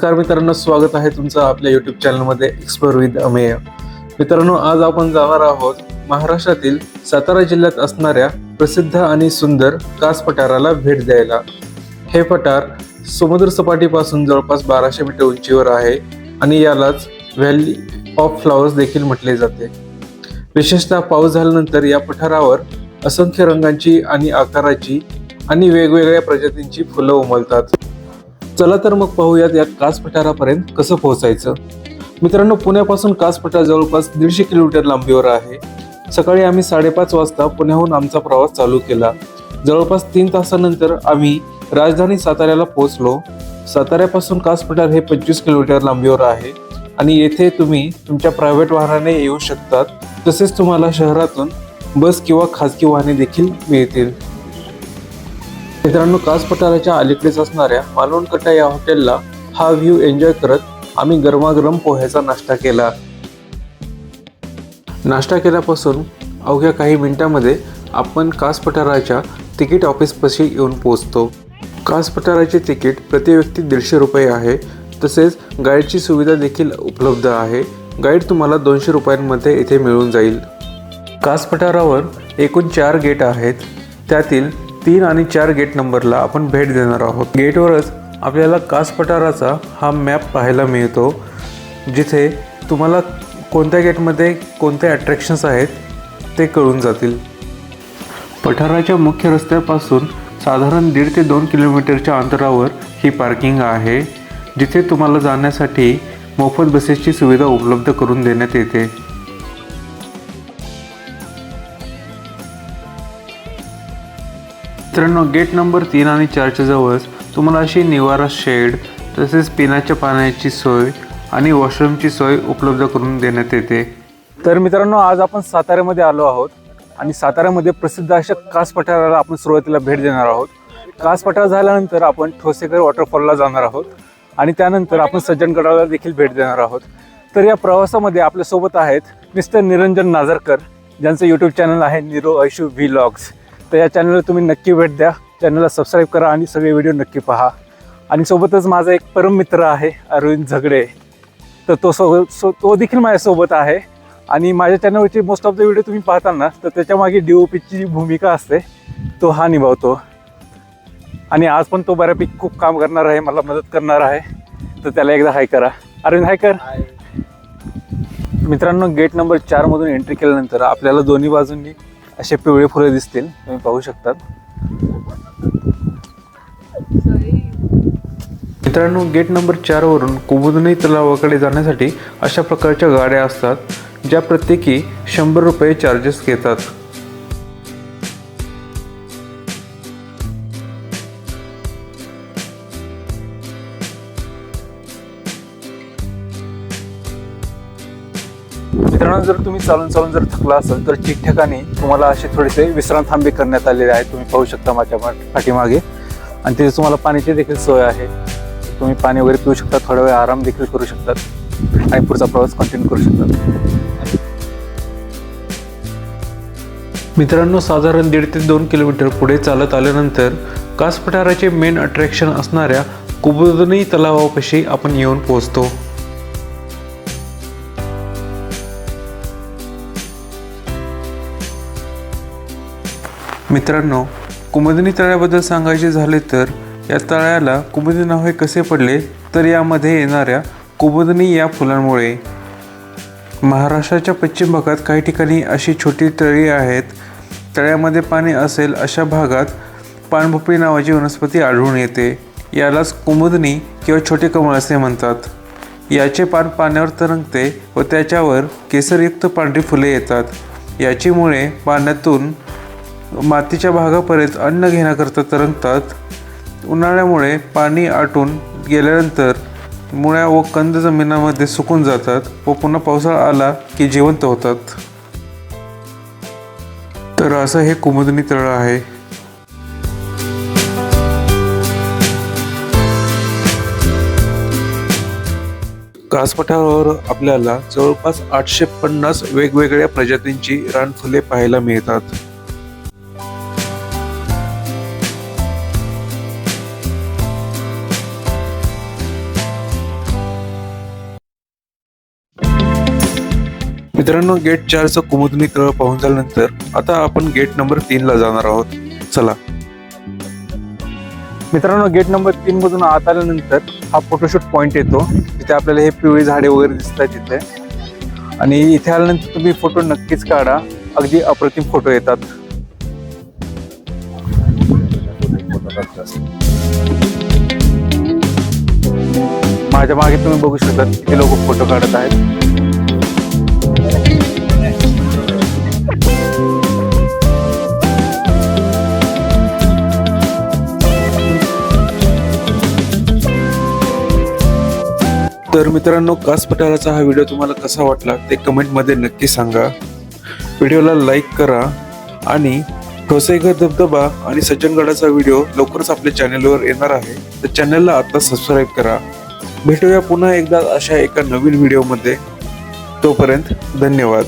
नमस्कार मित्रांनो स्वागत आहे तुमचं आपल्या युट्यूब चॅनलमध्ये एक्सप्लोर विथ अमेय मित्रांनो आज आपण जाणार आहोत महाराष्ट्रातील सातारा जिल्ह्यात असणाऱ्या प्रसिद्ध आणि सुंदर कास पठाराला भेट द्यायला. हे पठार समुद्रसपाटीपासून जवळपास बाराशे मीटर उंचीवर आहे आणि यालाच व्हॅली ऑफ फ्लॉवर्स देखील म्हटले जाते. विशेषतः पाऊस झाल्यानंतर या पठारावर असंख्य रंगांची आणि आकाराची आणि वेगवेगळ्या प्रजातींची फुलं उमलतात. चला तर मग पाहूयात या कास पठारापर्यंत कसं पोहोचायचं. मित्रांनो पुण्यापासून कास पठार जवळपास दीडशे किलोमीटर लांबीवर आहे. सकाळी आम्ही साडेपाच वाजता पुण्याहून आमचा प्रवास चालू केला. जवळपास तीन तासानंतर आम्ही राजधानी साताऱ्याला पोहोचलो. साताऱ्यापासून कास पठार हे पंचवीस किलोमीटर लांबीवर आहे आणि येथे तुम्ही तुमच्या प्रायव्हेट वाहनाने येऊ शकतात. तसेच तुम्हाला शहरातून बस किंवा खाजगी वाहने देखील मिळतील. मित्रांनो कास पठाराच्या अलीकडेच असणाऱ्या मालवणकटा या हॉटेलला हा व्ह्यू एन्जॉय करत आम्ही गरमागरम पोह्याचा नाश्ता केला. नाश्ता केल्यापासून अवघ्या काही मिनिटांमध्ये आपण कास पठाराच्या तिकीट ऑफिसपाशी येऊन पोहोचतो. कास पठाराचे तिकीट प्रति व्यक्ती दीडशे रुपये आहे. तसेच गाईडची सुविधा देखील उपलब्ध आहे. गाईड तुम्हाला दोनशे रुपयांमध्ये इथे मिळून जाईल. कास पठारावर एकूण चार गेट आहेत. त्यातील तीन आणि चार गेट नंबरला आपण भेट देणार आहोत. गेटवरच आपल्याला कास पठाराचा हा मॅप पाहायला मिळतो जिथे तुम्हाला कोणत्या गेटमध्ये कोणते अट्रॅक्शन्स आहेत ते कळून जातील. पठाराच्या मुख्य रस्त्यापासून साधारण दीड ते दोन किलोमीटरच्या अंतरावर ही पार्किंग आहे जिथे तुम्हाला जाण्यासाठी मोफत बसेसची सुविधा उपलब्ध करून देण्यात येते. मित्रांनो गेट नंबर तीन आणि चारच्या जवळच तुम्हाला अशी निवारा शेड तसेच पिण्याच्या पाण्याची सोय आणि वॉशरूमची सोय उपलब्ध करून देण्यात येते. तर मित्रांनो आज आपण साताऱ्यामध्ये आलो आहोत आणि साताऱ्यामध्ये प्रसिद्ध अशा कास पठाराला आपण सुरुवातीला भेट देणार आहोत. कास पठार झाल्यानंतर आपण ठोसेकर वॉटरफॉलला जाणार आहोत आणि त्यानंतर आपण सज्जनगडाला देखील भेट देणार आहोत. तर या प्रवासामध्ये आपल्यासोबत आहेत मिस्टर निरंजन नाझरकर ज्यांचं यूट्यूब चॅनल आहे निरो ऐशू व्लॉग्स तर या चॅनलला तुम्ही नक्की भेट द्या. चॅनलला सबस्क्राईब करा आणि सगळे व्हिडिओ नक्की पहा. आणि सोबतच माझा एक परम मित्र आहे अरविंद झगडे. तर तो सो सो तो देखील माझ्यासोबत आहे. आणि माझ्या चॅनलवरची मोस्ट ऑफ द व्हिडिओ तुम्ही पाहता ना तर त्याच्यामागे डी ओ पीची जी भूमिका असते तो हा निभावतो. आणि आज पण तो बऱ्यापैकी खूप काम करणार आहे मला मदत करणार आहे. तर त्याला एकदा हाय करा. अरविंद हाय कर. मित्रांनो गेट नंबर चारमधून एंट्री केल्यानंतर आपल्याला दोन्ही बाजूंनी असे पिवळे फुले दिसतील तुम्ही पाहू शकतात. मित्रांनो गेट नंबर चारवरून कुबुदनी तलावाकडे जाण्यासाठी अशा प्रकारच्या गाड्या असतात ज्या प्रत्येकी शंभर रुपये चार्जेस घेतात. मित्रांनो जर तुम्ही चालून चालून जर थकला असाल तर ठिकठिकाणी तुम्हाला असे थोडेसे विश्रांत थांबे करण्यात आलेले आहेत. तुम्ही पाहू शकता माझ्या पाठीमागे. आणि तिथे तुम्हाला पाण्याची देखील सोय आहे. तुम्ही पाणी वगैरे पिऊ शकता थोडा वेळ आराम देखील करू शकतात आणि पुढचा प्रवास कंटिन्यू करू शकतात मित्रांनो साधारण दीड ते दोन किलोमीटर पुढे चालत आल्यानंतर कास पठाराचे मेन अट्रॅक्शन असणाऱ्या कुबुदनी तलावापाशी आपण येऊन पोहोचतो. मित्रांनो कुमुदिनी तळ्याबद्दल सांगायचे झाले तर या तळ्याला कुमुदिनी नाव हे कसे पडले? तर यामध्ये येणाऱ्या कुमुदिनी या फुलांमुळे. महाराष्ट्राच्या पश्चिम भागात काही ठिकाणी अशी छोटी तळी आहेत. तळ्यामध्ये पाणी असेल अशा भागात पाणभोपळी नावाची वनस्पती आढळून येते. यालाच कुमुदनी किंवा छोटे कमळ असे म्हणतात. याचे पान पाण्यावर तरंगते व त्याच्यावर केसरयुक्त पांढरी फुले येतात. याची मुळे पाण्यातून मातीच्या भागापर्यंत अन्न घेण्याकरता तरंगतात. उन्हाळ्यामुळे पाणी आटून गेल्यानंतर मुळ्या व कंद जमिनामध्ये सुकून जातात व पुन्हा पावसाळा आला की जिवंत होतात. तर असं हे कुमुदनी तळ आहे. घासपठावर आपल्याला जवळपास आठशे पन्नास वेगवेगळ्या प्रजातींची रानफुले पाहायला मिळतात. मित्रांनो गेट चारचं कुमुदनी तळ पाहून झाल्यानंतर आता आपण गेट नंबर तीन ला जाणार आहोत. चला. मित्रांनो गेट नंबर तीन मधून आत आल्यानंतर हा फोटोशूट पॉईंट येतो. तिथे आपल्याला हे पिवळी झाडे वगैरे दिसतात तिथे. आणि इथे आल्यानंतर तुम्ही फोटो नक्कीच काढा. अगदी अप्रतिम फोटो येतात. माझ्या मागे तुम्ही बघू शकता किती लोक फोटो काढत आहेत. तर मित्रांनो कास पठाराचा हा व्हिडिओ तुम्हाला कसा वाटला ते कमेंटमध्ये नक्की सांगा. व्हिडिओला लाईक करा आणि ठोसेघर धबधबा आणि सज्जनगडाचा व्हिडिओ लवकरच आपल्या चॅनलवर येणार आहे. तर चॅनलला आता सबस्क्राईब करा. भेटूया पुन्हा एकदा अशा एका नवीन व्हिडिओमध्ये. तोपर्यंत धन्यवाद.